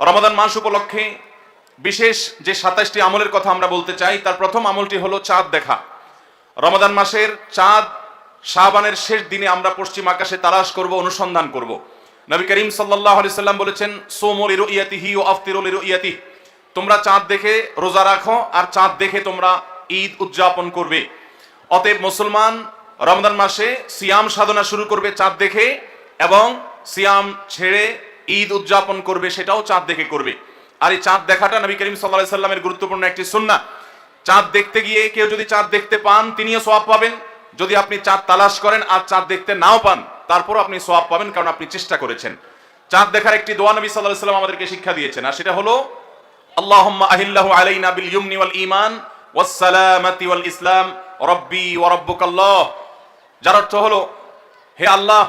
রমাদান মাস উপলক্ষে বিশেষ যে সাতাশটি আমলের কথা আমরা বলতে চাই, তার প্রথম আমলটি হলো চাঁদ দেখা। রমাদান মাসের চাঁদ শাহবানের শেষ দিনে আমরা পশ্চিম আকাশে তালাশ করব, অনুসন্ধান করব। নবী করিম সাল্লাহ আলি সাল্লাম বলেছেন সোমল ইরো ইয়াতি হি ও আফতিরুল ইরো ইয়াতি তোমরা চাঁদ দেখে রোজা রাখো, আর চাঁদ দেখে তোমরা ঈদ উদযাপন করবে। অতএব মুসলমান রমজান মাসে সিয়াম সাধনা শুরু করবে চাঁদ দেখে এবং সিয়াম ছেড়ে ঈদ উদযাপন করবে, সেটাও চাঁদ দেখে করবে। আর এই চাঁদ দেখাটা নবী করিম সাল্লাহ সাল্লামের গুরুত্বপূর্ণ একটি সুন্না চাঁদ দেখতে গিয়ে কেউ যদি চাঁদ দেখতে পান, তিনিও সোয়াব পাবেন। যদি আপনি চাঁদ তালাশ করেন আর চাঁদ দেখতে নাও পান তারপর আপনি সোয়াব পাবেন, কারণ আপনি চেষ্টা করেছেন। চাঁদ দেখার একটি দোয়া নবী সাল্লাহ সাল্লাম আমাদেরকে শিক্ষা দিয়েছেন, আর সেটা হলো, আল্লাহুম্মা আহিল্লাহু আলাইনা বিল ইয়ুমনি ওয়াল ঈমান ওয়াস সালামাতি ওয়াল ইসলাম, রব্বি ওয়া রাব্বুকাল্লাহ। যার অর্থ হলো, হে আল্লাহ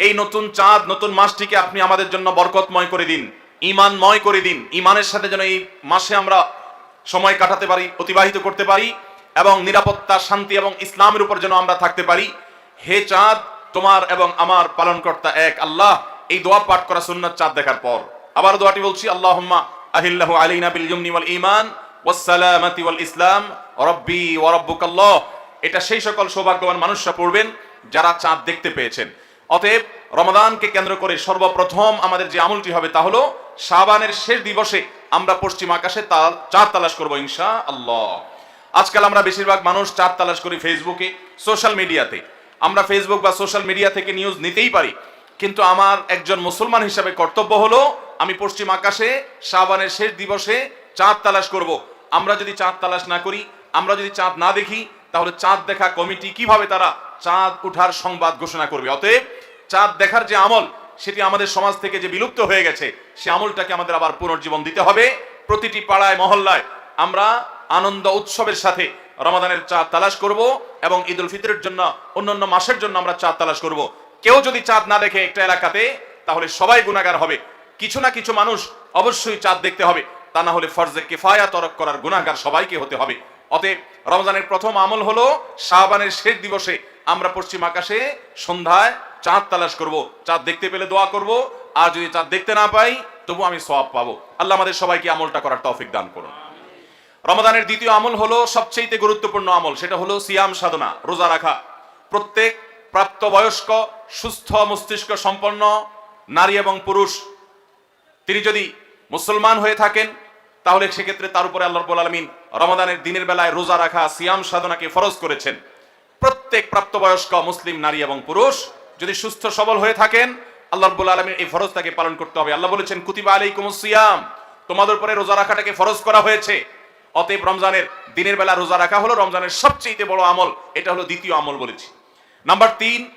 এই নতুন চাঁদ, নতুন মাসটিকে আপনি আমাদের জন্য বরকতময় করে দিন ইমানময় করে দিন ইমানের সাথে যেন এই মাসে আমরা সময় কাটাতে পারি, অতিবাহিত করতে পারি, এবং নিরাপত্তা, শান্তি এবং ইসলামের উপর যেন আমরা থাকতে পারি। হে চাঁদ, তোমার এবং আমার পালনকর্তা এক আল্লাহ। এই দোয়া পাঠ করা সুন্নাত চাঁদ দেখার পর। আবার দোয়াটি বলছি, আল্লাহুম্মা আহিল্লাহু আলাইনা বিল ওয়াল ঈমান ওয়াল ইসলাম, রব্বি ওয়া এটা সেই সকল সৌভাগ্যবান মানুষরা পড়বেন যারা চাঁদ দেখতে পেয়েছেন। অতএব রমাদানকে কেন্দ্র করে সর্বপ্রথম আমাদের যে আমলটি হবে তা হলো শাবানের শেষ দিবসে আমরা পশ্চিম আকাশে তাল, চাঁদ তালাশ করব ইনশা আল্লাহ। আজকাল আমরা বেশিরভাগ মানুষ চাঁদ তালাশ করি ফেসবুকে, সোশ্যাল মিডিয়াতে। আমরা ফেসবুক বা সোশ্যাল মিডিয়া থেকে নিউজ নিতেই পারি। কিন্তু আমার একজন মুসলমান হিসাবে কর্তব্য হলো, আমি পশ্চিম আকাশে শাবানের শেষ দিবসে চাঁদ তালাশ করব। আমরা যদি চাঁদ তালাশ না করি, আমরা যদি চাঁদ না দেখি, তাহলে চাঁদ দেখা কমিটি কীভাবে তারা চাঁদ উঠার সংবাদ ঘোষণা করবে? অতএব চাঁদ দেখার যে আমল, সেটি আমাদের সমাজ থেকে যে বিলুপ্ত হয়ে গেছে, সে আমলটাকে আমাদের আবার পুনর্জীবন দিতে হবে। প্রতিটি পাড়ায়, মহল্লায় আমরা আনন্দ উৎসবের সাথে রমাদানের চাঁদ তালাশ করব এবং ঈদ উল ফিতরের জন্য, অন্যান্য মাসের জন্য আমরা চাঁদ তালাশ করব। কেউ যদি চাঁদ না দেখে একটা এলাকাতে, তাহলে সবাই গুণাগার হবে। কিছু না কিছু মানুষ অবশ্যই চাঁদ দেখতে হবে। তা না হলে ফরজে কেফায়া তরক করার গুণাগার সবাইকে হতে হবে। অতএব রমজানের প্রথম আমল হলো শাহবানের শেষ দিবসে আমরা পশ্চিম আকাশে সন্ধ্যায় চাঁদ তালাশ করব, চাঁদ দেখতে পেলে দোয়া করব, আর যদি চাঁদ দেখতে না পাই, তবু আমি সওয়াব পাবো। আল্লাহ আমাদের সবাইকে আমলটা করার তৌফিক দান করুন। রমাদানের দ্বিতীয় আমল হলো সবচেয়ে গুরুত্বপূর্ণ আমল, সেটা হলো সিয়াম সাধনা, রোজা রাখা। প্রত্যেক প্রাপ্তবয়স্ক, সুস্থ মস্তিষ্ক সম্পন্ন নারী এবং পুরুষ, তিনি যদি মুসলমান হয়ে থাকেন, তাহলে সেক্ষেত্রে তার উপরে আল্লাহ রব্বুল আলমিন রমাদানের দিনের বেলায় রোজা রাখা, সিয়াম সাধনাকে ফরজ করেছেন। প্রত্যেক প্রাপ্তবয়স্ক, মুসলিম নারী এবং পুরুষ যদি সুস্থ সবল হয়ে থাকেন, আল্লাহ রব্বুল আলমীর এই ফরজটাকে পালন করতে হবে। আল্লাহ বলেছেন, কুতিবা আলাইকুম সিয়াম। তোমাদের উপরে রোজা রাখাটাকে ফরজ করা হয়েছে। অতএব রমজানের দিনের বেলা রোজা রাখা হলো রমজানের সবচেয়ে বড় আমল। এটা হলো দ্বিতীয় আমল বলেছি। নাম্বার তিন,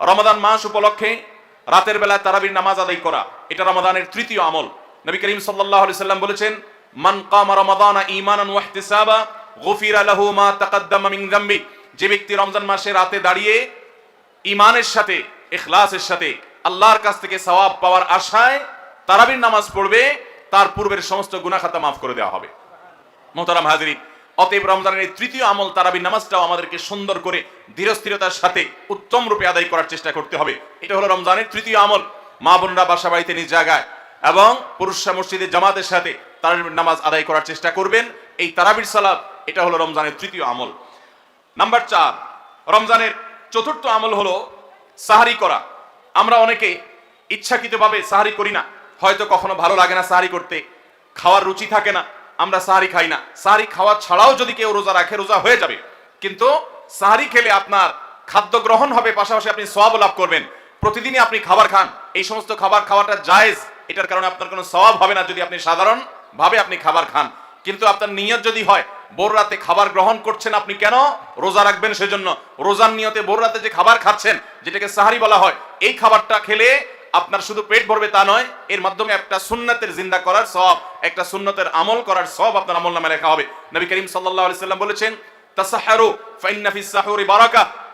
রমাদান মাস উপলক্ষে রাতের বেলায় তারাবির নামাজ আদায় করা। এটা রমাদানের তৃতীয় আমল। নবী করিম আলাইহি সাল্লাম বলেছেন, মান কামা রমাদানা ইহতিসাবা, গুফিরা মা তাকাদ্দামা যে ব্যক্তি রমজান মাসে রাতে দাঁড়িয়ে ইমানের সাথে এখলাসের সাথে, আল্লাহর কাছ থেকে সওয়াব পাওয়ার আশায় তারাবির নামাজ পড়বে, তার পূর্বের সমস্ত গুনাহ খাতা মাফ করে দেওয়া হবে। মোহতারাম হাজিরিন, অতএব রমজানের এই তৃতীয় আমল তারাবির নামাজটাও আমাদেরকে সুন্দর করে ধীরস্থিরতার সাথে উত্তম রূপে আদায় করার চেষ্টা করতে হবে। এটা হলো রমজানের তৃতীয় আমল। মা বোনরা বাসা বাড়িতে নিজ জায়গায় এবং পুরুষরা মসজিদে জামাতের সাথে তারাবির নামাজ আদায় করার চেষ্টা করবেন। এই তারাবির সালাব এটা হলো রমজানের তৃতীয় আমল। নাম্বার চার, রমজানের চতুর্থ আমল হলো সাহারি করা। আমরা অনেকে ইচ্ছাকৃতভাবে সাহারি করি না। হয়তো কখনো ভালো লাগে না সাহারি করতে। খাওয়ার রুচি থাকে না। আমরা সাহারি খাই না। সাহারি খাওয়া ছাড়াও যদি কেউ রোজা রাখে, রোজা হয়ে যাবে। কিন্তু সাহারি খেলে আপনার খাদ্য গ্রহণ হবে, পাশাপাশি আপনি সওয়াব লাভ করবেন। প্রতিদিনই আপনি খাবার খান। এই সমস্ত খাবার খাওয়াটা জায়েজ। এটার কারণে আপনার কোনো সওয়াব হবে না যদি আপনি সাধারণ ভাবে আপনি খাবার খান। কিন্তু আপনার নিয়ত যদি হয় ভোর রাতে খাবার গ্রহণ করছেন আপনি কেন? রোজা রাখবেন সেজন্য। রোজার নিয়তে ভোর রাতে যে খাবার খাচ্ছেন, যেটাকে সাহারি বলা হয়, এই খাবারটা খেলে আপনার শুধু পেট ভরবে তা নয়, এর মাধ্যমে একটা সুন্নতের জিন্দা করার সব একটা সুন্নতের আমল করার সব আপনার আমল নামে লেখা হবে। নবী করিম সাল্লাল্লাহু সাল্লাম বলেছেন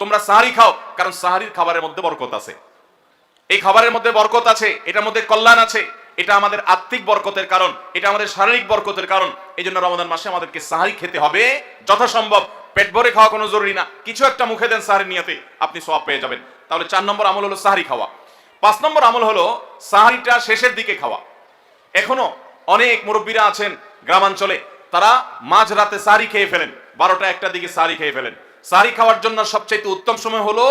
তোমরা সাহারি খাও, কারণ সাহারির খাবারের মধ্যে বরকত আছে। এই খাবারের মধ্যে বরকত আছে, এটার মধ্যে কল্যাণ আছে। এটা আমাদের আত্মিক বরকতের কারণ, এটা আমাদের শারীরিক বরকতের কারণ। এই জন্য রমাদান মাসে আমাদেরকে সাহারি খেতে হবে। যথাসম্ভব পেট ভরে খাওয়া কোনো জরুরি না। কিছু একটা মুখে দেন সাহারি নিয়তে আপনি সব পেয়ে যাবেন। তাহলে চার নম্বর আমল হলো সাহারি খাওয়া। পাঁচ নম্বর আমল হলো সাহারিটা শেষের দিকে খাওয়া। এখনও অনেক মুরব্বীরা আছেন গ্রামাঞ্চলে, তারা মাঝ রাতে সারি খেয়ে ফেলেন। বারোটা একটা দিকে সারি খেয়ে ফেলেন। সারি খাওয়ার জন্য সবচাইতে উত্তম সময় হলো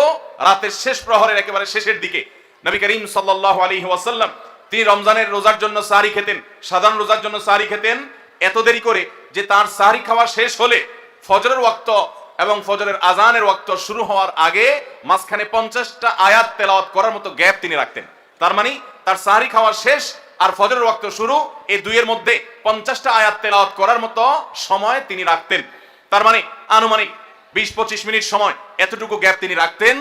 রাতের শেষ প্রহরের একেবারে শেষের দিকে। নবী করিম সাল্লাহ আলী ওয়াসাল্লাম তিনি রমজানের রোজার জন্য সারি খেতেন, সাধারণ রোজার জন্য সারি খেতেন। এত দেরি করে যে তার সারি খাওয়া শেষ হলে ফজরের ওয়াক্ত এবং ফজরের আজানের ওয়াক্ত শুরু হওয়ার আগে মাঝখানে পঞ্চাশটা আয়াত তেলাওয়াত করার মতো গ্যাপ তিনি রাখতেন। তার মানে তার সাহারি খাওয়া শেষ আর ফজরের ওয়াক্ত শুরু এই দুইয়ের মধ্যে পঞ্চাশটা আয়াত তেলাওয়াত করার মতো সময় তিনি রাখতেন। তার মানে আনুমানিক বিশ পঁচিশ মিনিট সময় এতটুকু গ্যাপ তিনি রাখতেন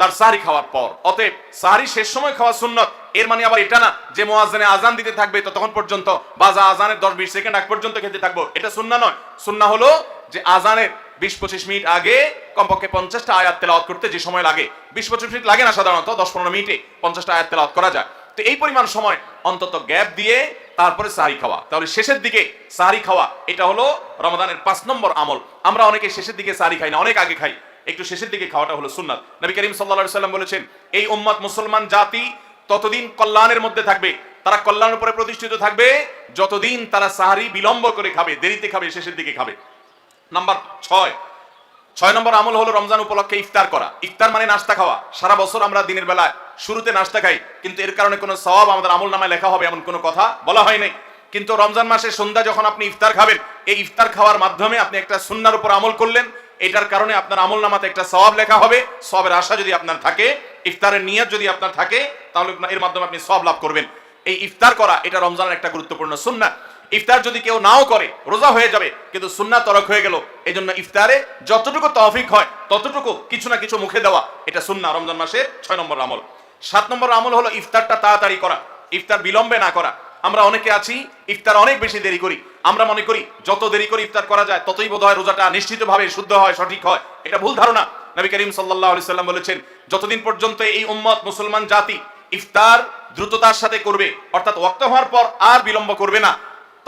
তার সাহারি খাওয়ার পর। অতএব সাহারি শেষ সময় খাওয়া সুন্নত। এর মানে আবার এটা না যে মোয়াজানে আজান দিতে থাকবে ততক্ষণ পর্যন্ত বাজা আজানের দশ বিশ সেকেন্ড আগ পর্যন্ত খেতে থাকব, এটা সুন্না নয়। সুন্না হলো যে আজানের বিশ পঁচিশ মিনিট আগে কমপক্ষে পঞ্চাশটা আয়াত তেলাওয়াত করতে যে সময় লাগে। বিশ পঁচিশ মিনিট লাগে না সাধারণত, দশ পনেরো মিনিটে পঞ্চাশটা আয়াত তেলাওয়াত করা যায়। তো এই পরিমাণ সময় অন্তত গ্যাপ দিয়ে তারপরে সাহারি খাওয়া। তাহলে শেষের দিকে সাহারি খাওয়া, এটা হলো রমাদানের পাঁচ নম্বর আমল। আমরা অনেকে শেষের দিকে সাহারি খাই না, অনেক আগে খাই। একটু শেষের দিকে খাওয়াটা হলো সুন্নাত। নবী করিম সাল্লা সাল্লাম বলেছেন, এই উম্মাদ মুসলমান জাতি ততদিন কল্যাণের মধ্যে থাকবে, তারা কল্যাণের উপরে প্রতিষ্ঠিত থাকবে, যতদিন তারা সাহারি বিলম্ব করে খাবে, দেরিতে খাবে, শেষের দিকে খাবে। নাম্বার ছয়। ছয় নম্বর আমল হলো রমজান উপলক্ষে ইফতার করা। ইফতার মানে নাস্তা খাওয়া। সারা বছর আমরা দিনের বেলায় শুরুতে নাস্তা খাই, কিন্তু এর কারণে কোনো সওয়াব আমাদের আমল নামায় লেখা হবে এমন কোনো কথা বলা হয় নাই। কিন্তু রমজান মাসে সন্ধ্যা যখন আপনি ইফতার খাবেন, এই ইফতার খাওয়ার মাধ্যমে আপনি একটা সুন্নার উপর আমল করলেন, এটার কারণে আপনার আমল নামাতে একটা সওয়াব লেখা হবে। সবের আশা যদি আপনার থাকে ইফতারের নিয়ত যদি আপনার থাকে, তাহলে এর মাধ্যমে আপনি সব লাভ করবেন। এই ইফতার করা, এটা রমজানের একটা গুরুত্বপূর্ণ সুন্না ইফতার যদি কেউ নাও করে, রোজা হয়ে যাবে, কিন্তু সুন্না তরক হয়ে গেল এই জন্য ইফতারে যতটুকু তৌফিক হয়, ততটুকু কিছু না কিছু মুখে দেওয়া, এটা সুন্না রমজান মাসের ছয় নম্বর আমল। সাত নম্বর আমল হলো ইফতারটা তাড়াতাড়ি করা, ইফতার বিলম্বে না করা। আমরা অনেকে আছি, ইফতার অনেক বেশি দেরি করি। আমরা মনে করি, যত দেরি করে ইফতার করা যায়, ততই বোধ হয় রোজাটা নিশ্চিতভাবে শুদ্ধ হয়, সঠিক হয়। এটা ভুল ধারণা। নবী করিম সাল্লাহ আলি সাল্লাম বলেছেন, যতদিন পর্যন্ত এই উম্মত মুসলমান জাতি ইফতার দ্রুততার সাথে করবে, অর্থাৎ ওয়াক্ত হওয়ার পর আর বিলম্ব করবে না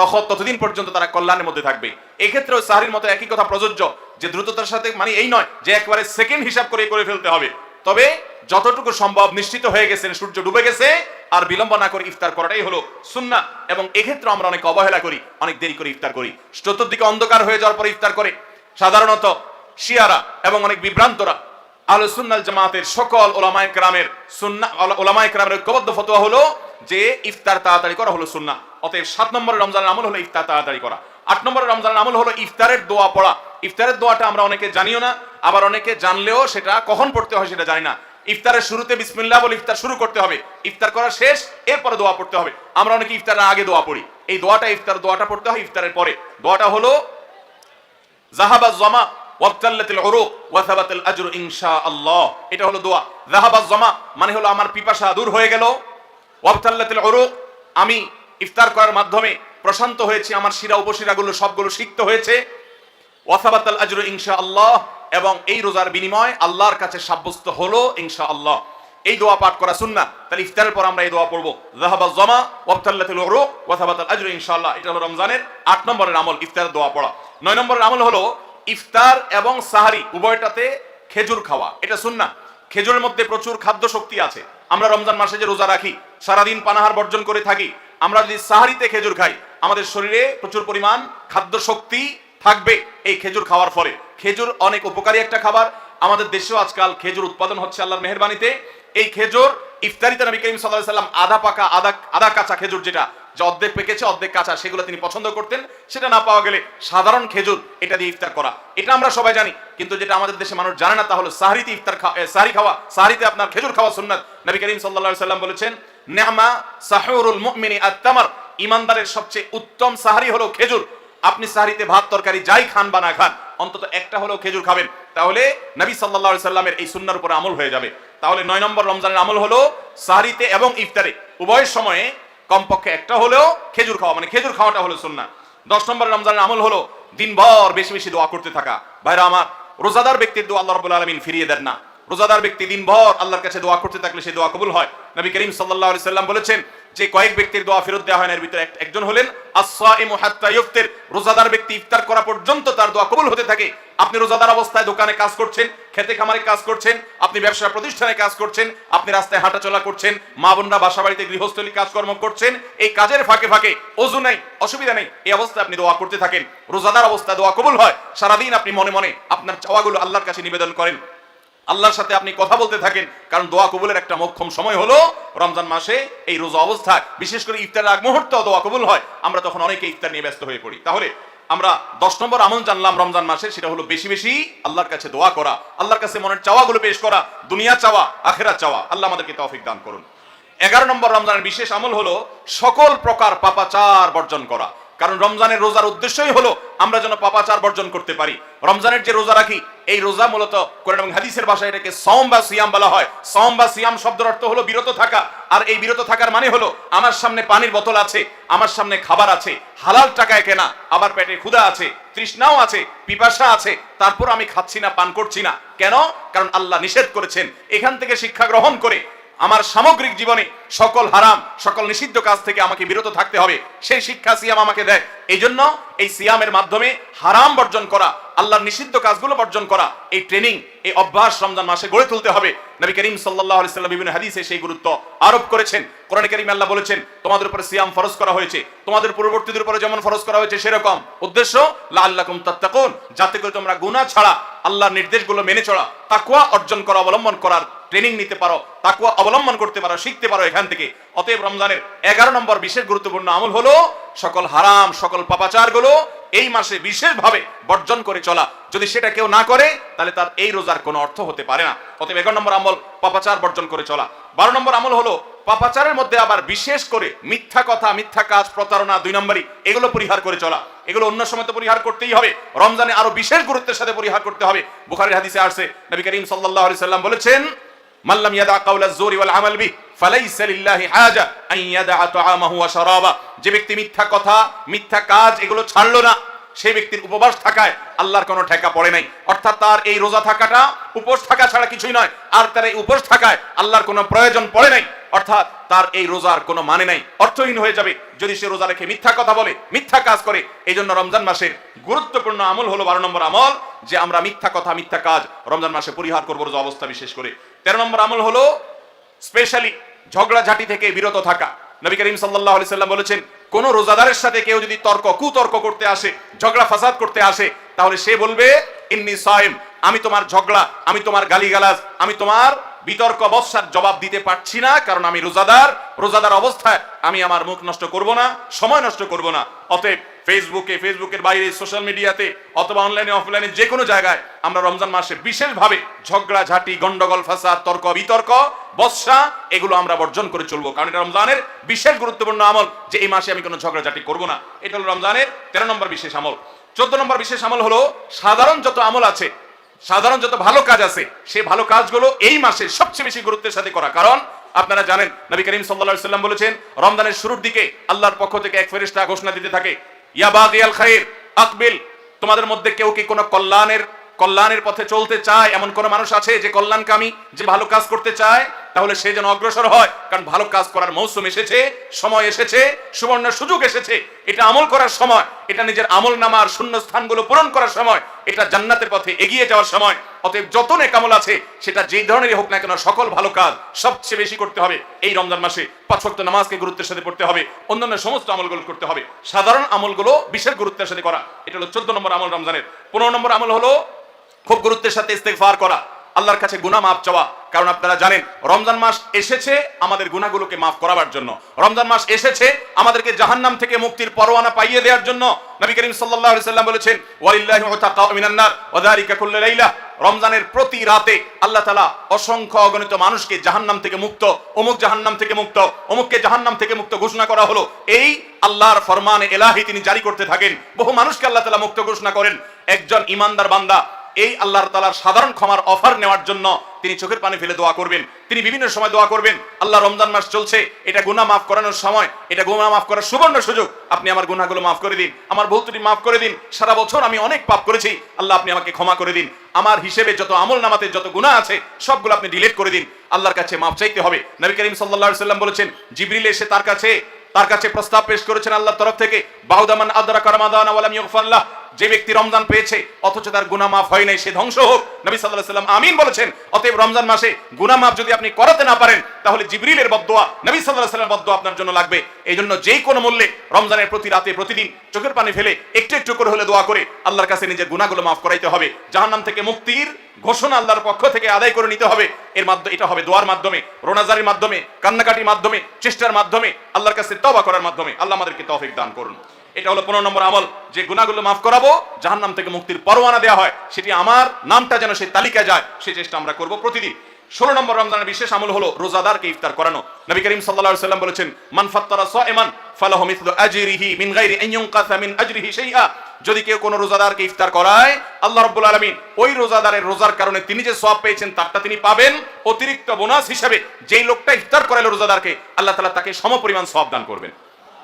তখন ততদিন পর্যন্ত তারা কল্যাণের মধ্যে থাকবে। এক্ষেত্রেও সাহারির মতো একই কথা প্রযোজ্য, যে দ্রুততার সাথে মানে এই নয়, যে একবারে সেকেন্ড হিসাব করে করে ফেলতে হবে। তবে যতটুকু সম্ভব নিশ্চিত হয়ে গেছেন, সূর্য ডুবে গেছে, আর বিলম্ব না করে ইফতার করাটাই হলো সুন্না এবং এক্ষেত্রে আমরা অনেক অবহেলা করি, অনেক দেরি করে ইফতার করি। চতুর্দিকে অন্ধকার হয়ে যাওয়ার পরে ইফতার করে। সাধারণত শিয়ারা এবং অনেক বিভ্রান্তরা। আলো সুন্নাল জামাতের সকল ওলামায় গ্রামের ওলামায় গ্রামের ঐক্যবদ্ধ ফতোয়া হলো যে ইফতার তাড়াতাড়ি করা হলো সুন্না অতএব সাত নম্বরের রমজানের আমল হলো ইফতার তাড়াতাড়ি করা। আট নম্বরের রমজানের আমল হলো ইফতারের দোয়া পড়া। ইফতারের দোয়াটা আমরা অনেকে জানিও না, আবার অনেকে জানলেও সেটা কখন পড়তে হয় সেটা জানি না। ইফতারের শুরুতে বিসমিল্লাহ বলে ইফতার শুরু করতে হবে। ইফতার করা শেষ, এরপরে দোয়া পড়তে হবে। আমরা অনেকে ইফতারের আগে দোয়া পড়ি। এই দোয়াটা, ইফতার দোয়াটা পড়তে হয় ইফতারের পরে। দোয়াটা হলো, জাহাবা জমা ওয়াবতাল্লাতিল উরুক ওয়া থাবাতাল আজরু ইনশাআল্লাহ। এটা হলো দোয়া। জাহাবা জমা মানে হলো আমার পিপাসা দূর হয়ে গেল। ওয়াবতাল্লাতিল উরুক আমি ইফতার করার মাধ্যমে প্রশান্ত হয়েছি, আমার শিরা উপশিরাগুলো সবগুলো সিক্ত হয়েছে। ওয়াসাবাতাল আজরু ইনশাআল্লাহ, এবং এই রোজার বিনিময় আল্লাহর কাছে সাব্যস্ত হলো ইনশাআল্লাহ। এই দোয়া পাঠ করা সুন্না তাহলে ইফতারের পর আমরা এই দোয়া পড়ব। জাহাবা জমা, ওয়াবতাল্লাতিল উরুক ওয়া থাবাতাল আজরু ইনশাআল্লাহ। এটা হলো রমজানের আট নম্বরের আমল, ইফতারের দোয়া পড়া। নয় নম্বরের আমল হলো ইফতার এবং সাহারি উভয়টাতে খেজুর খাওয়া, এটা সুন্না খেজুরের মধ্যে প্রচুর খাদ্য শক্তি আছে। আমরা রমজান মাসে যে রোজা রাখি, সারাদিন পানাহার বর্জন করে থাকি, আমরা যদি সাহারিতে খেজুর খাই, আমাদের শরীরে প্রচুর পরিমাণ খাদ্য শক্তি থাকবে এই খেজুর খাওয়ার ফলে। খেজুর অনেক উপকারী একটা খাবার। আমাদের দেশেও আজকাল খেজুর উৎপাদন হচ্ছে আল্লাহর মেহরবানিতে। এই খেজুর ইফতারিতে নবী করিম সাল্লাহ সাল্লাম আধা পাকা, আধা আধা কাঁচা খেজুর যেটা যে অর্ধেক পেকেছে, অর্ধেক কাঁচা, সেগুলো তিনি পছন্দ করতেন। সেটা না পাওয়া গেলে সাধারণ খেজুর, এটা দিয়ে ইফতার করা। এটা আমরা সবাই জানি, কিন্তু যেটা আমাদের দেশে মানুষ জানে না, তা হলো সাহারিতে ইফতার সাহারি খাওয়া, সাহারিতে আপনার খেজুর খাওয়া সুন্নাত। নবী করিম সাল্লাহ সাল্লাম বলেছেন নেহমা সাহুরুল মুমিনি আত্মামার ইমানদারের সবচেয়ে উত্তম সাহারি হলো খেজুর। আপনি সাহারিতে ভাত, তরকারি, যাই খান বা না খান, অন্তত একটা হলেও খেজুর খাবেন। তাহলে নবী সাল্লাহ সাল্লামের এই সুন্নার উপর আমল হয়ে যাবে। তাহলে নয় নম্বর রমজানের আমল হলো সাহারিতে এবং ইফতারে। উভয় সময়ে কমপক্ষে একটা হলেও খেজুর খাওয়া মানে খেজুর খাওয়াটা হলো সুন্না দশ নম্বর রমজানের আমল হলো দিনভর বেশি বেশি দোয়া করতে থাকা। ভাইরা আমার, রোজাদার ব্যক্তির দোয়া আল্লাহ রবুল্লা আলমিন ফিরিয়ে দেন না। রোজাদার ব্যক্তি দিনভর আল্লাহর কাছে দোয়া করতে থাকলে সেই দোয়া কবুল হয়। নবী করিম সাল্লাহ সাল্লাম বলেছেন, যে কয়েক ব্যক্তির দোয়া ফেরত দেওয়া হয় না, এর ভিতরে একজন হলেন রোজাদার ব্যক্তি ইফতার করা পর্যন্ত তার দোয়া কবুল হতে থাকে। আপনি রোজাদার অবস্থায় দোকানে কাজ করছেন খেতে খামারে কাজ করছেন, আপনি ব্যবসা প্রতিষ্ঠানে কাজ করছেন, আপনি রাস্তায় হাঁটাচলা করছেন, মা বোনরা বাসা বাড়িতে গৃহস্থলী কাজকর্ম করছেন, এই কাজের ফাঁকে ফাঁকে অজু নাই, অসুবিধা নেই, এই অবস্থায় আপনি দোয়া করতে থাকেন। রোজাদার অবস্থায় দোয়া কবুল হয়, সারাদিন আপনি মনে মনে আপনার চাওয়াগুলো আল্লাহর কাছে নিবেদন করেন। আল্লাহর সাথে আপনি কথা বলতে থাকেন, কারণ দোয়া কবুলের একটা মোক্ষম সময় হলো রমজান মাসে এই রোজা অবস্থায় বিশেষ করে ইফতারের আগ মুহূর্তে দোয়া কবুল হয়, আমরা তখন অনেকে ইফতার নিয়ে ব্যস্ত হয়ে পড়ি। তাহলে আমরা দশ নম্বর আমল জানলাম রমজান মাসে, সেটা হলো বেশি বেশি আল্লাহর কাছে দোয়া করা, আল্লাহর কাছে মনের চাওয়াগুলো পেশ করা, দুনিয়া চাওয়া আখেরা চাওয়া। আল্লাহ আমাদেরকে তৌফিক দান করুন। এগারো নম্বর রমজানের বিশেষ আমল হলো সকল প্রকার পাপাচার বর্জন করা। কারণ রমজানের রোজার উদ্দেশ্যই হলো আমরা যেন পাপাচার বর্জন করতে পারি। রমজানের যে রোজা রাখি, এই রোজা মূলত কোরআন এবং হাদিসের ভাষায় এটাকে সম বা সিয়াম বলা হয়। সম বা সিয়াম শব্দের অর্থ হলো বিরত থাকা। আর এই বিরত থাকার মানে হলো আমার সামনে পানির বোতল আছে, আমার সামনে খাবার আছে, হালাল টাকায় কেনা, আবার পেটে ক্ষুধা আছে, তৃষ্ণাও আছে, পিপাসা আছে, তারপর আমি খাচ্ছি না, পান করছি না। কেন? কারণ আল্লাহ নিষেধ করেছেন। এখান থেকে শিক্ষা গ্রহণ করে আমার সামগ্রিক জীবনে সকল হারাম, সকল নিষিদ্ধ কাজ থেকে আমাকে বিরত থাকতে হবে। সেই শিক্ষা সিয়াম আমাকে দেয়। এই জন্য এই সিয়ামের মাধ্যমে হারাম বর্জন করা, আল্লাহর নিষিদ্ধ কাজগুলো বর্জন করা, এই ট্রেনিং এই অভ্যাস রমজান মাসে গড়ে তুলতে হবে। নবী করিম সাল্লাহ আলাইসাল্লাম বিভিন্ন হাদিসে সেই গুরুত্ব আরোপ করেছেন। কোরআন করিম আল্লাহ বলেছেন, তোমাদের উপরে সিয়াম ফরজ করা হয়েছে। তোমাদের পূর্ববর্তীদের উপরে যেমন ফরজ করা হয়েছে, সেরকম। উদ্দেশ্য লা আল্লাকুম তাত্তাকুন। যাতে করে তোমরা গুনাহ ছাড়া আল্লাহর নির্দেশগুলো মেনে চলা তাকওয়া অর্জন করা, অবলম্বন করার ট্রেনিং নিতে পারো, তাকুয়া অবলম্বন করতে পারো, শিখতে পারো এখান থেকে। অতএব রমজানের এগারো নম্বর বিশেষ গুরুত্বপূর্ণ আমল হলো সকল হারাম, সকল পাপাচারগুলো এই মাসে বিশেষভাবে বর্জন করে চলা। যদি সেটা কেউ না করে, তাহলে তার এই রোজার কোনো অর্থ হতে পারে না। অতএব এগারো নম্বর আমল, পাপাচার বর্জন করে চলা। বারো নম্বর আমল হলো পাপাচারের মধ্যে আবার বিশেষ করে মিথ্যা কথা, মিথ্যা কাজ, প্রতারণা, দুই নম্বরই এগুলো পরিহার করে চলা। এগুলো অন্য সময় তো পরিহার করতেই হবে। রমজানে আরও বিশেষ গুরুত্বের সাথে পরিহার করতে হবে। বুখারীর হাদিসে আসছে, নবী করিম আলাইহি সাল্লাম বলেছেন যে ব্যক্তি মিথ্যা কথা, মিথ্যা কাজ এগুলো ছাড়লো না ব্যক্তির উপবাস থাকায় আল্লাহর কোনো ঠেকা পড়ে নাই। অর্থাৎ তার এই রোজা থাকাটা উপোস থাকা ছাড়া কিছুই নয়, আর তার এই উপোস থাকায় আল্লাহর কোনো প্রয়োজন পড়ে নাই। অর্থাৎ তার এই রোজার কোনো মানে নাই। অর্থহীন হয়ে যাবে যদি সে রোজা রেখে মিথ্যা কথা বলে, মিথ্যা কাজ করে। এই জন্য রমজান মাসের গুরুত্বপূর্ণ আমল হলো বারো নম্বর আমল, যে আমরা মিথ্যা কথা, মিথ্যা কাজ রমজান মাসে পরিহার করব রোজা অবস্থা বিশেষ করে। তেরো নম্বর আমল হলো স্পেশালি ঝগড়াঝাটি থেকে বিরত থাকা। নবী করিম আলাইহি সাল্লাম বলেছেন, কোন রোজাদারের সাথে কেউ যদি তর্ক, কুতর্ক করতে আসে, ঝগড়া ফাসাদ করতে আসে, তাহলে সে বলবে, ইন্নি সাইম আমি তোমার ঝগড়া, আমি তোমার গালিগালাজ, আমি তোমার বিতর্ক, বৎসার জবাব দিতে পারছি না, কারণ আমি রোজাদার রোজাদার অবস্থায় আমি আমার মুখ নষ্ট করব না, সময় নষ্ট করব না। অতএব ফেসবুকে ফেসবুকের বাইরে সোশ্যাল মিডিয়াতে অথবা অনলাইনে অফলাইনে যে কোনো জায়গায় আমরা রমজান মাসে বিশেষভাবে ঝগড়া, ঝাঁটি, গন্ডগোল, ফাসাদ, তর্ক, বিতর্ক বৎসা এগুলো আমরা বর্জন করে চলবো। কারণ এটা রমজানের বিশেষ গুরুত্বপূর্ণ আমল যে এই মাসে আমি কোনো ঝগড়াঝাটি করব না। এটা হলো রমজানের তেরো নম্বর বিশেষ আমল। চোদ্দ নম্বর বিশেষ আমল হলো সাধারণ যত আমল আছে, সাধারণ যত ভালো কাজ আছে সেই ভালো কাজগুলো এই মাসে সবচেয়ে বেশি গুরুত্বের সাথে করা। কারণ আপনারা জানেন, নবী করিম সাল্লাল্লাহু সাল্লাম বলেছেন, রমজানের শুরুর দিকে আল্লাহর পক্ষ থেকে এক ফেরেশতা ঘোষণা দিতে থাকে তোমাদের মধ্যে কেউ কি কোনো কল্যাণের কল্যাণের পথে চলতে চায়? এমন কোন মানুষ আছে যে কল্যাণকামী, যে ভালো কাজ করতে চায়? তাহলে সে যেন অগ্রসর হয়। কারণ ভালো কাজ করার মৌসুম এসেছে, সময় এসেছে, সুবর্ণ সুযোগ এসেছে। এটা আমল করার সময়, এটা নিজের আমল নামার শূন্য স্থানগুলো পূরণ করার সময়, এটা জান্নাতের পথে এগিয়ে যাওয়ার সময়। অতএব যত নেকামল আছে, সেটা যেই ধরনেরই হোক না কেন, সকল ভালো কাজ সবচেয়ে বেশি করতে হবে। এই রমজান মাসে পাঁচ ওয়াক্ত নামাজকে গুরুত্বের সাথে পড়তে হবে, অন্যান্য সমস্ত আমলগুলো করতে হবে। সাধারণ আমলগুলো বিশেষ গুরুত্বের সাথে করা। এটা হলো চোদ্দ নম্বর আমল রমজানের। পনেরো নম্বর আমল হলো খুব গুরুত্বের সাথে ইস্তেগফার করা। আল্লাহর কাছে গুনাহ মাফ চাওয়া। কারণ আপনারা জানেন, রমজান মাস এসেছে আমাদের গুনাহগুলোকে মাফ করাবার জন্য। রমজান মাস এসেছে আমাদেরকে জাহান্নাম থেকে মুক্তির পরোয়ানা পাইয়ে দেওয়ার জন্য। নবী করিম সাল্লাম বলেছেন রমজানের প্রতি রাতে আল্লাহ তাআলা অসংখ্য অগণিত মানুষকে জাহান্নাম থেকে মুক্ত, অমুক জাহান্নাম থেকে মুক্ত, অমুককে জাহান্নাম থেকে মুক্ত ঘোষণা করা হলো। এই আল্লাহর ফরমান এলাহি তিনি জারি করতে থাকেন। বহু মানুষকে আল্লাহ তালা মুক্ত ঘোষণা করেন। একজন ইমানদার বান্দা এই আল্লাহর তালার সাধারণ ক্ষমার অফার নেওয়ার জন্য তিনি চোখের পানি ফেলে দোয়া করবেন। তিনি বিভিন্ন সময় দোয়া করবেন, আল্লাহ, রমজান মাস চলছে, এটা গুনাহ মাফ করানোর সময়, এটা গুনাহ মাফ করার সুবর্ণ সুযোগ, আপনি আমার গুনাহগুলো মাফ করে দিন, আমার ভুল ত্রুটি মাফ করে দিন, সারা বছর আমি অনেক পাপ করেছি, আল্লাহ, আপনি আমাকে ক্ষমা করে দিন। আমার হিসেবে যত আমল নামাতে যত গুনাহ আছে, সবগুলো আপনি ডিলিট করে দিন। আল্লাহর কাছে মাফ চাইতে হবে। নবী করিম আলাইহি সাল্লাম বলেছেন, জিবরিল এসে তার কাছে তার কাছে প্রস্তাব পেশ করেছেন আল্লাহর তরফ থেকে বাহুদামান আদরা কারমাদান ওয়ালাম ইগফারলাহ যে ব্যক্তি রমজান পেয়েছে, অথচ তার গুনাহ মাফ হয় নাই, সে ধ্বংস হোক। নবী আলাইহি সাল্লাম আমিন বলেছেন, অতএব রমজান মাসে গুনাহ মাফ যদি আপনি করাতে না পারেন, তাহলে জিবরিলের বদদোয়া, নবী সাল্লাল্লাহু আলাইহি সাল্লামের বদদোয়া আপনার জন্য লাগবে। এই জন্য যেই কোনো মূল্যে রমজানের প্রতি রাতে, প্রতিদিন চোখের পানি ফেলে একটু একটু করে হলে দোয়া করে আল্লাহর কাছে নিজের গুনাহগুলো মাফ করাইতে হবে। জাহান্নাম থেকে মুক্তির ঘোষণা আল্লাহর পক্ষ থেকে আদায় করে নিতে হবে। এর মাধ্যমে, এটা হবে দোয়ার মাধ্যমে, রোনাজারির মাধ্যমে, কান্নাকাটির মাধ্যমে, চেষ্টার মাধ্যমে, আল্লাহর কাছে তওবা করার মাধ্যমে। আল্লাহ আমাদেরকে তৌফিক দান করুন। এটা হলো পনেরো নম্বর আমল। যে গুনাহগুলো মাফ করাবো, জাহান্নাম থেকে মুক্তির পরোয়ানা দেওয়া হয়, সেটি আমার নামটা যেন সেই তালিকায় যায় সেই চেষ্টা আমরা করব প্রতিদিন। ষোলো নম্বর রমজানের বিশেষ আমল হলো রোজাদারকে ইফতার করানো। নবী করিম সাল্লাল্লাহু সাল্লাম বলেছেন, মান ফাত্তারা সাইমান মিন মিন যদি কেউ কোনো রোজাদারকে ইফতার করায়, আল্লাহ রাব্বুল আলামিন ওই রোজাদারের রোজার কারণে তিনি যে সওয়াব পেয়েছেন, তারটা তিনি পাবেন অতিরিক্ত বোনাস হিসেবে। যেই লোকটা ইফতার করাইলো রোজাদারকে, আল্লাহ তাআলা তাকে সমপরিমাণ সওয়াব দান করবেন।